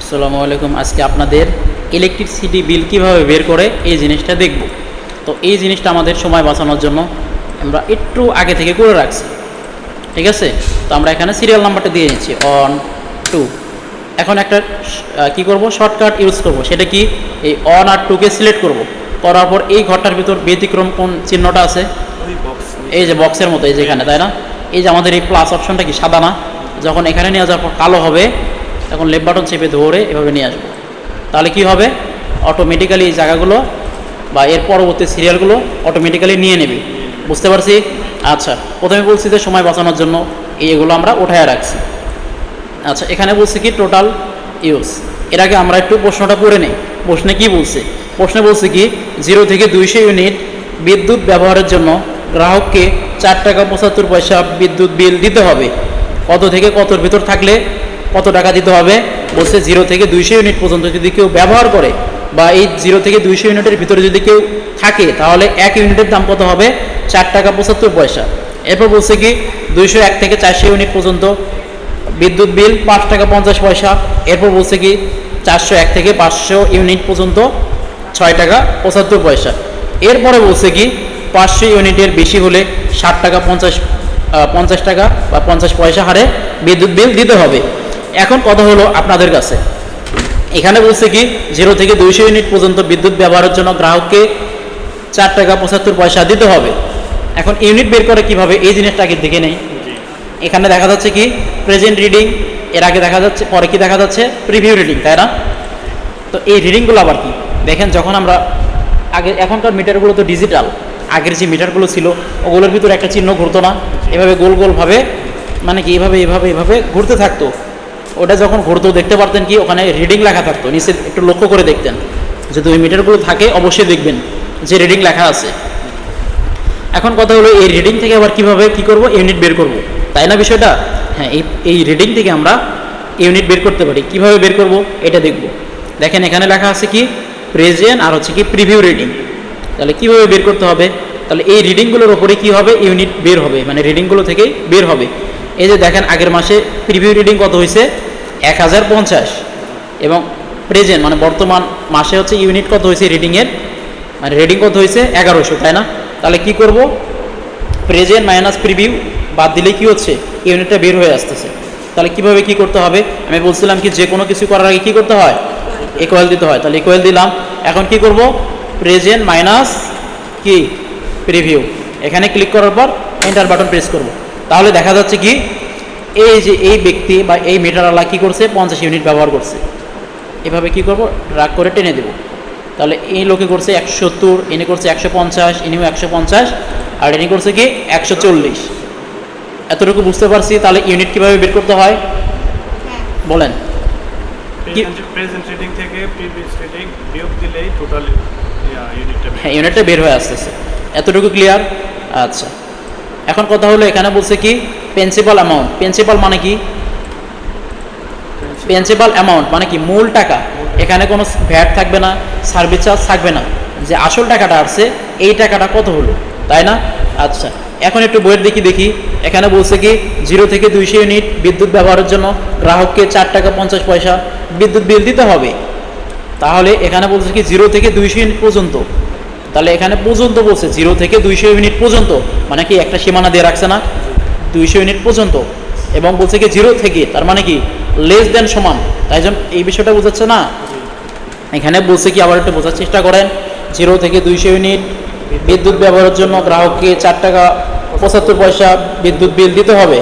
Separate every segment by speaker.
Speaker 1: আসসালামু আলাইকুম। আজকে আপনাদের ইলেকট্রিসিটি বিল কীভাবে বের করে এই জিনিসটা দেখব। তো এই জিনিসটা আমাদের সময় বাঁচানোর জন্য আমরা একটু আগে থেকে করে রাখছি। ঠিক আছে? তো আমরা এখানে সিরিয়াল নাম্বারটা দিয়ে নিচ্ছি। অন টু এখন একটা কি করব? শর্টকাট ইউজ করব। সেটা কি? এই অন আর টুকে সিলেক্ট করব। করার পর এই ঘরটার ভিতর ব্যতিক্রম কোন চিহ্নটা আছে? এই যে বক্সের মতো এই যে এখানে তাই না? এই যে আমাদের এই প্লাস অপশনটা কি? সাদা না? যখন এখানে নিয়ে যাওয়ার পর কালো হবে তখন লেফট বাটন চেপে ধরে এভাবে নিয়ে আসব। তাহলে কি হবে? অটোমেটিক্যালি এই জায়গাগুলো বা এর পরবর্তী সিরিয়ালগুলো অটোমেটিক্যালি নিয়ে নেবে। বুঝতে পারছি? আচ্ছা প্রথমে বলছি যে সময় বাঁচানোর জন্য এই এগুলো আমরা উঠায় রাখছি। আচ্ছা এখানে বলছি কি টোটাল ইউজ এর আগে আমরা একটু প্রশ্নটা পড়ে নিই। প্রশ্নে কি বলছে? প্রশ্নে বলছে কি জিরো থেকে দুইশো ইউনিট বিদ্যুৎ ব্যবহারের জন্য গ্রাহককে চার টাকা পঁচাত্তর পয়সা বিদ্যুৎ বিল দিতে হবে। কত থেকে কতর ভিতর থাকলে কত টাকা দিতে হবে? বলছে জিরো থেকে দুইশো ইউনিট পর্যন্ত যদি কেউ ব্যবহার করে বা এই জিরো থেকে দুইশো ইউনিটের ভিতরে যদি কেউ থাকে, তাহলে এক ইউনিটের দাম কত হবে? চার টাকা পঁচাত্তর পয়সা। এরপর বলছে কি, দুইশো এক থেকে চারশো ইউনিট পর্যন্ত বিদ্যুৎ বিল, পাঁচ টাকা পঞ্চাশ পয়সা। এরপর বলছে কি, চারশো এক থেকে পাঁচশো ইউনিট পর্যন্ত ছয় টাকা পঁচাত্তর পয়সা। এরপরে বলছে কি, পাঁচশো ইউনিটের বেশি হলে ষাট টাকা পঞ্চাশ পঞ্চাশ টাকা বা পঞ্চাশ পয়সা হারে বিদ্যুৎ বিল দিতে হবে। এখন কথা হলো আপনাদের কাছে। এখানে বলছে কি জিরো থেকে দুইশো ইউনিট পর্যন্ত বিদ্যুৎ ব্যবহারের জন্য গ্রাহককে চার টাকা পঁচাত্তর পয়সা দিতে হবে। এখন ইউনিট বের করে কীভাবে? এই জিনিসটা আগে দেখে নেই। এখানে দেখা যাচ্ছে কি প্রেজেন্ট রিডিং এর আগে দেখা যাচ্ছে, পরে কি দেখা যাচ্ছে? প্রিভিউ রিডিং তাই না? তো এই রিডিংগুলো আবার কি? দেখেন, যখন আমরা আগে, এখনকার মিটারগুলো তো ডিজিটাল আগের যে মিটারগুলো ছিল, ওগুলোর ভিতরে একটা চিহ্ন ঘুরতো না। এভাবে গোল গোলভাবে মানে কি, এভাবে এভাবে এভাবে ঘুরতে থাকতো। ওটা যখন ঘুরতো, দেখতে পারতেন কি, ওখানে রিডিং লেখা থাকতো। নিচে একটু লক্ষ্য করে দেখতেন। যদি ওই মিটারগুলো থাকে, অবশ্যই দেখবেন যে রিডিং লেখা আছে। এখন কথা হলো, এই রিডিং থেকে আবার কীভাবে কি করব? ইউনিট বের করব। তাই না বিষয়টা? হ্যাঁ এই এই রিডিং থেকে আমরা ইউনিট বের করতে পারি। কীভাবে বের করব? এটা দেখব। দেখেন, এখানে লেখা আছে কি প্রেজেন্ট আর হচ্ছে কি প্রিভিউ রিডিং তাহলে কীভাবে বের করতে হবে? তাহলে এই রিডিংগুলোর ওপরে কি হবে? ইউনিট বের হবে। মানে রিডিংগুলো থেকেই বের হবে। এই যে দেখেন আগের মাসে প্রিভিউ রিডিং কত হয়েছে? এক হাজার পঞ্চাশ। এবং প্রেজেন্ট মানে বর্তমান মাসে হচ্ছে ইউনিট কত হয়েছে রিডিংয়ের মানে রিডিং কত হয়েছে? এগারোশো, তাই না? তাহলে কি করব? প্রেজেন্ট মাইনাস প্রিভিউ বাদ দিলে কি হচ্ছে? ইউনিটটা বের হয়ে আসতেছে। তাহলে কীভাবে কি করতে হবে? আমি বলছিলাম কি, যে কোনো কিছু করার আগে কি করতে হয়? ইকুয়াল দিতে হয়। তাহলে ইকুয়াল দিলাম। এখন কি করব? প্রেজেন্ট মাইনাস কি? প্রিভিউ এখানে ক্লিক করার পর এন্টার বাটন প্রেস করব। তাহলে দেখা যাচ্ছে কি এই যে এই ব্যক্তি বা এই মিটারওয়ালা কী করছে? পঞ্চাশ ইউনিট ব্যবহার করছে। এভাবে কি করব? রাগ করে টেনে দেবো। তাহলে এই লোকে করছে একশো সত্তর ইনি করছে একশো পঞ্চাশ ইনিও একশো পঞ্চাশ আর ইনি করছে কি? একশো চল্লিশ। এতটুকু বুঝতে পারছি তাহলে ইউনিট কীভাবে বের করতে হয়? বলেন।
Speaker 2: প্রেজেন্ট রিডিং থেকে প্রিভিয়াস রিডিং বিয়োগ দিলেই টোটাল ইউনিটটা
Speaker 1: হ্যাঁ ইউনিটটা বের হয়ে আসতেছে। এতটুকু ক্লিয়ার আচ্ছা। এখন কথা হলো এখানে বলছে কি? প্রিন্সিপাল অ্যামাউন্ট প্রিন্সিপাল মানে কি? প্রিন্সিপাল অ্যামাউন্ট মানে কি? মূল টাকা। এখানে কোনো ভ্যাট থাকবে না সার্ভিস চার্জ থাকবে না। যে আসল টাকাটা আসছে এই টাকাটা কত হলো? তাই না? আচ্ছা এখন একটু বইয়ের দেখি দেখি। এখানে বলছে কি জিরো থেকে দুইশো ইউনিট বিদ্যুৎ ব্যবহারের জন্য গ্রাহককে চার টাকা পঞ্চাশ পয়সা বিদ্যুৎ বিল দিতে হবে। তাহলে এখানে বলছে কি জিরো থেকে দুইশো ইউনিট পর্যন্ত। তাহলে এখানে পর্যন্ত বলছে জিরো থেকে দুইশো ইউনিট পর্যন্ত। মানে কি, একটা সীমানা দিয়ে রাখছে না? দুইশো ইউনিট পর্যন্ত। এবং বলছে কি জিরো থেকে, তার মানে কি লেস দেন সমান। তাই জন্য এই বিষয়টা বোঝাচ্ছে না? এখানে বলছে কি, আবার একটু বোঝার চেষ্টা করেন। জিরো থেকে দুইশো ইউনিট বিদ্যুৎ ব্যবহারের জন্য গ্রাহককে চার টাকা পঁচাত্তর পয়সা বিদ্যুৎ বিল দিতে হবে।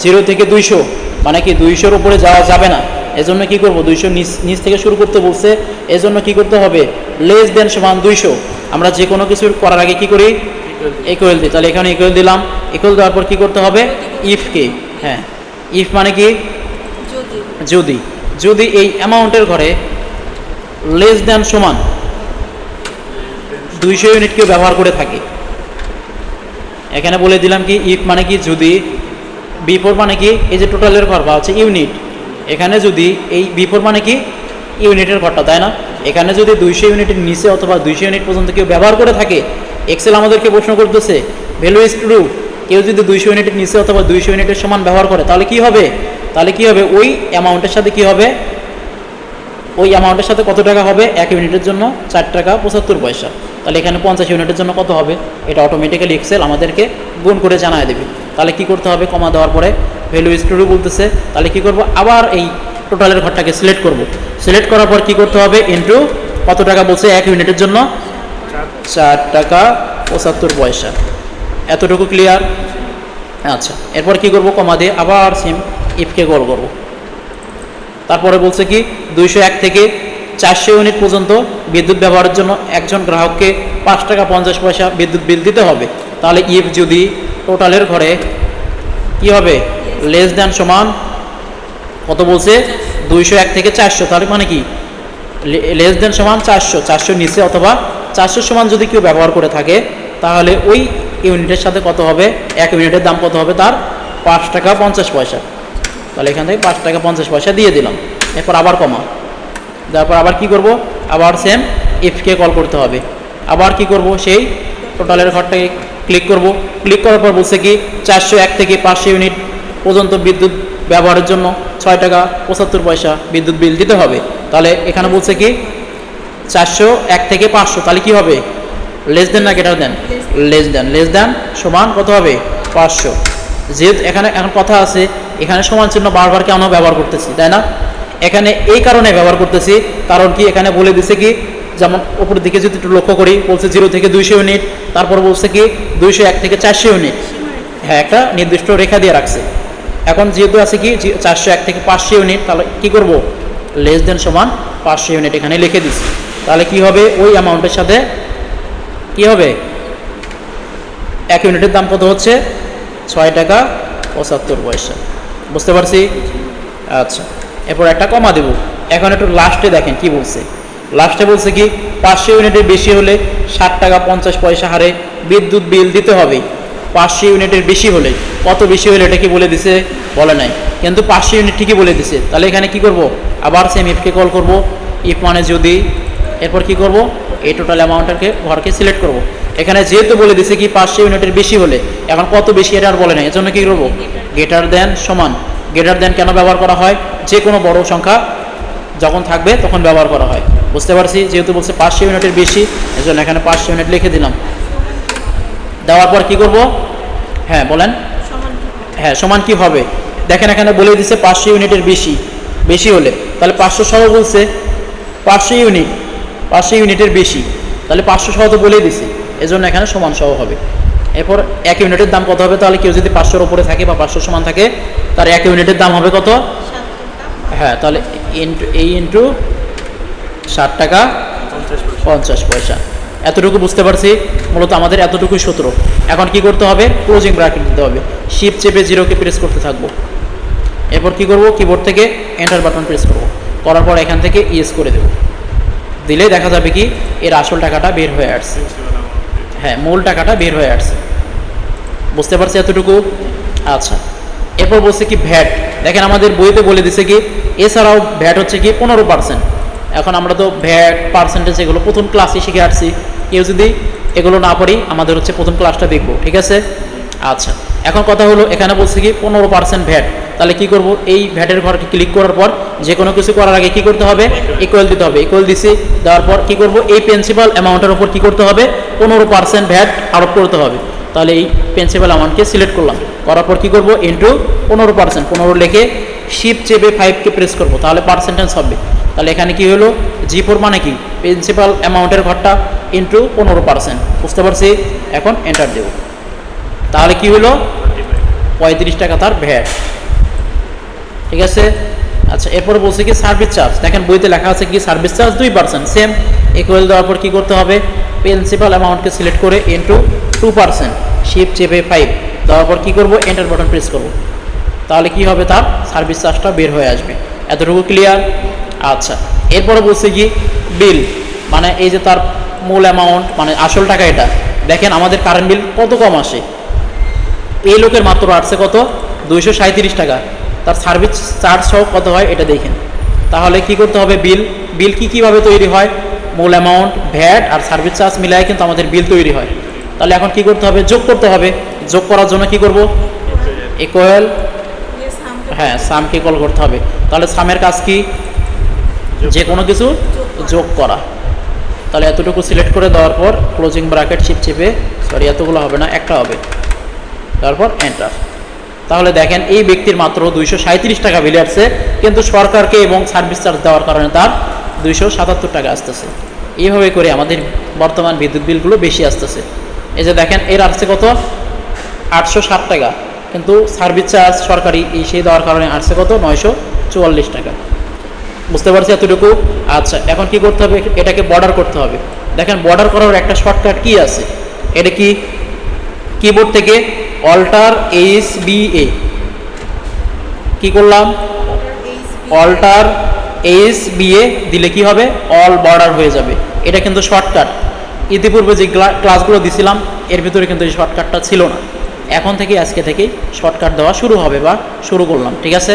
Speaker 1: জিরো থেকে দুইশো মানে কি, দুইশোর উপরে যাওয়া যাবে না। এজন্য কি করব? দুইশো নিচ নিচ থেকে শুরু করতে বলছে। এজন্য কি করতে হবে? লেস দেন সমান দুইশো। আমরা যে কোনো কিছু করার আগে কি করি? ইকুয়াল দিই। তাহলে এখানে ইকুয়েল দিলাম। ইকুয়াল দেওয়ার পর কি করতে হবে? ইফকে হ্যাঁ। ইফ মানে কি?
Speaker 3: যদি।
Speaker 1: যদি। যদি এই অ্যামাউন্টের ঘরে লেস দেন সমান দুইশো ইউনিট কেউ ব্যবহার করে থাকে। এখানে বলে দিলাম কি ইফ মানে কি যদি। বিফোর মানে কি এই যে টোটালের ঘর বা হচ্ছে ইউনিট এখানে যদি এই বিফোর মানে কি ইউনিটের ঘরটা তাই না? এখানে যদি দুইশো ইউনিটের নিচে অথবা দুইশো ইউনিট পর্যন্ত কেউ ব্যবহার করে থাকে এক্সেল আমাদেরকে প্রশ্ন করতেছে ভ্যালু ইজ ট্রু কেউ যদি দুইশো ইউনিটের নিচে অথবা দুইশো ইউনিটের সমান ব্যবহার করে, তাহলে কি হবে? তাহলে কি হবে? ওই অ্যামাউন্টের সাথে কি হবে? ওই অ্যামাউন্টের সাথে কত টাকা হবে? এক ইউনিটের জন্য চার টাকা পঁচাত্তর পয়সা। তাহলে এখানে পঞ্চাশ ইউনিটের জন্য কত হবে? এটা অটোমেটিক্যালি এক্সেল আমাদেরকে গুণ করে জানায় দেবে। তাহলে কি করতে হবে? কমা দেওয়ার পরে ভ্যালু স্টোরি বলতেছে। তাহলে কি করব? আবার এই টোটালের ঘরটাকে সিলেক্ট করব। সিলেক্ট করার পর কি করতে হবে? ইন্টু কত টাকা বলছে? এক ইউনিটের জন্য
Speaker 2: চার
Speaker 1: টাকা পঁচাত্তর পয়সা। এতটুকু ক্লিয়ার আচ্ছা এরপর কি করব? কমা দিয়ে আবার সেম ইফকে কল করব। তারপরে বলছে কি, দুইশো এক থেকে চারশো ইউনিট পর্যন্ত বিদ্যুৎ ব্যবহারের জন্য একজন গ্রাহককে পাঁচ টাকা পঞ্চাশ পয়সা বিদ্যুৎ বিল দিতে হবে। তাহলে ইফ যদি টোটালের ঘরে কি হবে? লেস দ্যান সমান কত বলছে? দুইশো এক থেকে চারশো। তাহলে মানে কি? লেস দেন সমান চারশো। চারশো নিচে অথবা চারশো সমান যদি কেউ ব্যবহার করে থাকে, তাহলে ওই ইউনিটের সাথে কত হবে? এক ইউনিটের দাম কত হবে তার? পাঁচ টাকা পঞ্চাশ পয়সা। তাহলে এখান থেকে পাঁচ টাকা পঞ্চাশ পয়সা দিয়ে দিলাম। এরপর আবার কমা। তারপর আবার কি করব? আবার সেম এফকে কল করতে হবে। আবার কি করব? সেই টোটালের ঘরটাকে ক্লিক করব। ক্লিক করার পর বলছে কি, চারশো এক থেকে পাঁচশো ইউনিট পর্যন্ত বিদ্যুৎ ব্যবহারের জন্য। ছয় টাকা, পঁচাত্তর পয়সা বিদ্যুৎ বিল দিতে হবে। তাহলে এখানে বলছে কি, চারশো এক থেকে পাঁচশো, তাহলে কি হবে? লেস দেন না গেটার দেন? Less than. লেস দেন সমান কত হবে? পাঁচশো। যেহেতু এখানে এখন কথা আছে, এখানে সমান চিহ্ন বারবার কেন ব্যবহার করতেছি, তাই না? এখানে এই কারণে ব্যবহার করতেছি, কারণ কি এখানে বলে দিছে কি, যেমন উপরের দিকে যদি একটু লক্ষ্য করি, বলছে জিরো থেকে দুইশো ইউনিট, তারপর বলছে কি, দুইশো এক থেকে চারশো ইউনিট। হ্যাঁ একটা নির্দিষ্ট রেখা দিয়ে রাখছে। এখন যেহেতু আছে কি চারশো এক থেকে পাঁচশো ইউনিট, তাহলে কি করব? লেস দেন সমান পাঁচশো ইউনিট এখানে লিখে দিচ্ছি তাহলে কি হবে? ওই অ্যামাউন্টের সাথে কি হবে? এক ইউনিটের দাম কত হচ্ছে? ছয় টাকা পঁচাত্তর পয়সা। বুঝতে পারছি? আচ্ছা এরপর একটা কমা দেব। এখন একটু লাস্টে দেখেন কি বলছে। লাস্টে বলছে কি, পাঁচশো ইউনিটের বেশি হলে ষাট টাকা পঞ্চাশ পয়সা হারে বিদ্যুৎ বিল দিতে হবে। পাঁচশো ইউনিটের বেশি হলে, কত বেশি হলে এটা কি বলে দিছে? বলে নাই। কিন্তু পাঁচশো ইউনিট ঠিকই বলে দিছে। তাহলে এখানে কি করব? আবার সেম ইফকে কল করব। ইফ মানে যদি, এরপর কি করব? এই টোটাল অ্যামাউন্টটাকে ঘরকে সিলেক্ট করব। এখানে যেহেতু বলে দিছে কি পাঁচশো ইউনিটের বেশি হলে, এখন কত বেশি এটা আর বলে নাই। এজন্য কি করব? গেটার দেন সমান। গেটার দেন কেন ব্যবহার করা হয়? যে কোনো বড় সংখ্যা যখন থাকবে তখন ব্যবহার করা হয়। বুঝতে পারছি? যেহেতু বলছে পাঁচশো ইউনিটের বেশি, এজন্য এখানে পাঁচশো ইউনিট লিখে দিলাম। দেওয়ার পর কি করব? হ্যাঁ বলেন। হ্যাঁ সমান কি হবে? দেখেন এখানে বলে দিছে পাঁচশো ইউনিটের বেশি বেশি হলে। তাহলে পাঁচশো সহ বলছে পাঁচশো ইউনিট, পাঁচশো ইউনিটের বেশি। তাহলে পাঁচশো সহ তো বলেই দিছে, এজন্য এখানে সমান সহ হবে। এরপর এক ইউনিটের দাম কত হবে? তাহলে কেউ যদি পাঁচশোর ওপরে থাকে বা পাঁচশো সমান থাকে, তার এক ইউনিটের দাম হবে কত? হ্যাঁ তাহলে ইন্টু এই ইন্টু ষাট টাকা
Speaker 2: পঞ্চাশ পয়সা।
Speaker 1: এতটুকু বুঝতে পারছি, মূলত আমাদের এতটুকুই সূত্র। এখন কি করতে হবে? ক্লোজিং ব্র্যাকেট দিতে হবে। শিপ চেপে জিরোকে প্রেস করতে থাকব। এরপর কি করব? কিবোর্ড থেকে এন্টার বাটন প্রেস করব। করার পর এখান থেকে ইয়েস করে দেব। দিলেই দেখা যাবে কি, এর আসল টাকাটা বের হয়ে আসছে। হ্যাঁ মূল টাকাটা বের হয়ে আসছে। বুঝতে পারছি এতটুকু? আচ্ছা। এরপর বলছে কি ভ্যাট দেখেন আমাদের বইতে বলে দিছে কি, এছাড়াও ভ্যাট হচ্ছে কি পনেরো পার্সেন্ট এখন আমরা তো ভ্যাট পার্সেন্টেজ এগুলো প্রথম ক্লাসে শিখে আসছি। কেউ যদি এগুলো না পড়ি, আমাদের হচ্ছে প্রথম ক্লাসটা দেখব, ঠিক আছে? আচ্ছা এখন কথা হলো, এখানে বলছে কি পনেরো পার্সেন্ট ভ্যাট। তাহলে কি করব? এই ভ্যাটের ঘরকে ক্লিক করার পর যে কোনো কিছু করার আগে কি করতে হবে? ইকুয়াল দিতে হবে। ইকুয়াল দিছি, দেওয়ার পর কি করব? এই প্রিন্সিপাল অ্যামাউন্টের উপর কি করতে হবে? পনেরো পার্সেন্ট ভ্যাট আরোপ করতে হবে। তাহলে এই প্রিন্সিপাল অ্যামাউন্টকে সিলেক্ট করলাম। করার পর কি করব? ইন্টু পনেরো পার্সেন্ট পনেরো লিখে শিপ চেপে ফাইভকে প্রেস করব। তাহলে পার্সেন্টেজ হবে। তাহলে এখানে কি হলো? জি ফোর মানে কি? প্রিন্সিপাল অ্যামাউন্টের ঘরটা ইন্টু পনেরো পার্সেন্ট বুঝতে পারছি? এখন এন্টার দেব। তাহলে কি হলো? পঁয়ত্রিশ টাকা তার ভ্যাট। ঠিক আছে? আচ্ছা এরপর বলছে কি সার্ভিস চার্জ দেখেন বইতে লেখা আছে কি সার্ভিস চার্জ দুই পার্সেন্ট সেম ইকুয়াল দেওয়ার পর কী করতে হবে? প্রিন্সিপাল অ্যামাউন্টকে সিলেক্ট করে ইন্টু টু পার্সেন্ট শিপ চেপে ফাইভ দেওয়ার পর কী করব? এন্টার বাটন প্রেস করব। তাহলে কি হবে তার? সার্ভিস চার্জটা বের হয়ে আসবে। এতটুকু ক্লিয়ার আচ্ছা। এরপরে বলছে কি বিল মানে এই যে তার মূল অ্যামাউন্ট মানে আসল টাকা এটা। দেখেন আমাদের কারেন্ট বিল কত কম আসে। এই লোকের মাত্র আসছে কত? দুইশো সাঁত্রিশ টাকা। তার সার্ভিস চার্জ সহ কত হয় এটা দেখেন। তাহলে কি করতে হবে বিল বিল কি কীভাবে তৈরি হয়? মূল অ্যামাউন্ট ভ্যাট আর সার্ভিস চার্জ মিলায় কিন্তু আমাদের বিল তৈরি হয়। তাহলে এখন কি করতে হবে? যোগ করতে হবে। যোগ করার জন্য কি করব? ইকুয়াল হ্যাঁ সামকে কল করতে হবে। তাহলে সামের কাজ কি? যে কোনো কিছু যোগ করা। তাহলে এতটুকু সিলেক্ট করে দেওয়ার পর ক্লোজিং ব্র্যাকেট চিপ চেপে সরি এতগুলো হবে না, একটা হবে। তারপর এন্টার তাহলে দেখেন, এই ব্যক্তির মাত্র দুইশো টাকা বিলে আসছে, কিন্তু সরকারকে এবং সার্ভিস চার্জ দেওয়ার কারণে তার দুইশো সাতাত্তর টাকা আসতেছে। এইভাবে করে আমাদের বর্তমান বিদ্যুৎ বিলগুলো বেশি আসতেছে। এই যে দেখেন, এর আসছে কত? আটশো ষাট টাকা। কিন্তু সার্ভিস চার্জ সরকারি এই সেই দেওয়ার কারণে আসছে কত? নয়শো চুয়াল্লিশ টাকা। বুঝতে পারছি এতটুকু? আচ্ছা এখন কি করতে হবে? এটাকে বর্ডার করতে হবে। দেখেন বর্ডার করার একটা শর্টকাট কি আছে? এটা কি? কিবোর্ড থেকে অল্টার এইচ বি এ কি করলাম? অল্টার এইচ বি এ দিলে কি হবে? অল বর্ডার হয়ে যাবে। এটা কিন্তু শর্টকাট ইতিপূর্বে যে ক্লাসগুলো দিছিলাম, এর ভিতরে কিন্তু এই শর্টকাটটা ছিল না। এখন থেকে আজকে থেকেই শর্টকাট দেওয়া শুরু হবে বা শুরু করলাম, ঠিক আছে?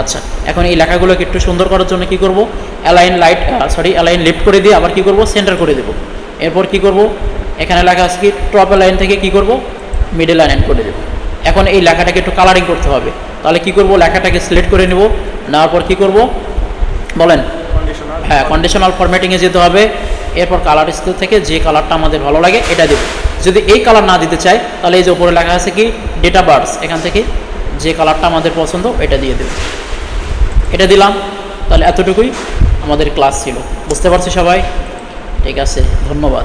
Speaker 1: আচ্ছা এখন এই লেখাগুলোকে একটু সুন্দর করার জন্য কি করব? Align light sorry align left করে দিয়ে আবার কি করব? সেন্টার করে দেব। এরপর কি করব? এখানে লেখা আছে কি টপ লাইন থেকে কি করব? মিডল লাইন করে দেব। এখন এই লেখাটাকে একটু কালারিং করতে হবে। তাহলে কি করব? লেখাটাকে সিলেক্ট করে নেব। নেওয়ার পর কি করব? বলেন। হ্যাঁ কন্ডিশনাল ফরম্যাটিংয়ে যেতে হবে। এরপর কালার স্কেল থেকে যে কালারটা আমাদের ভালো লাগে এটা দেব। যদি এই কালার না দিতে চাই তাহলে এই যে উপরে লেখা আছে কি ডেটা বার্ডস এখান থেকে যে কালারটা আমাদের পছন্দ, এটা দিয়ে দেব এটা দিলাম, তাহলে এতটুকুই আমাদের ক্লাস ছিল। বুঝতে পারছি সবাই? ঠিক আছে, ধন্যবাদ।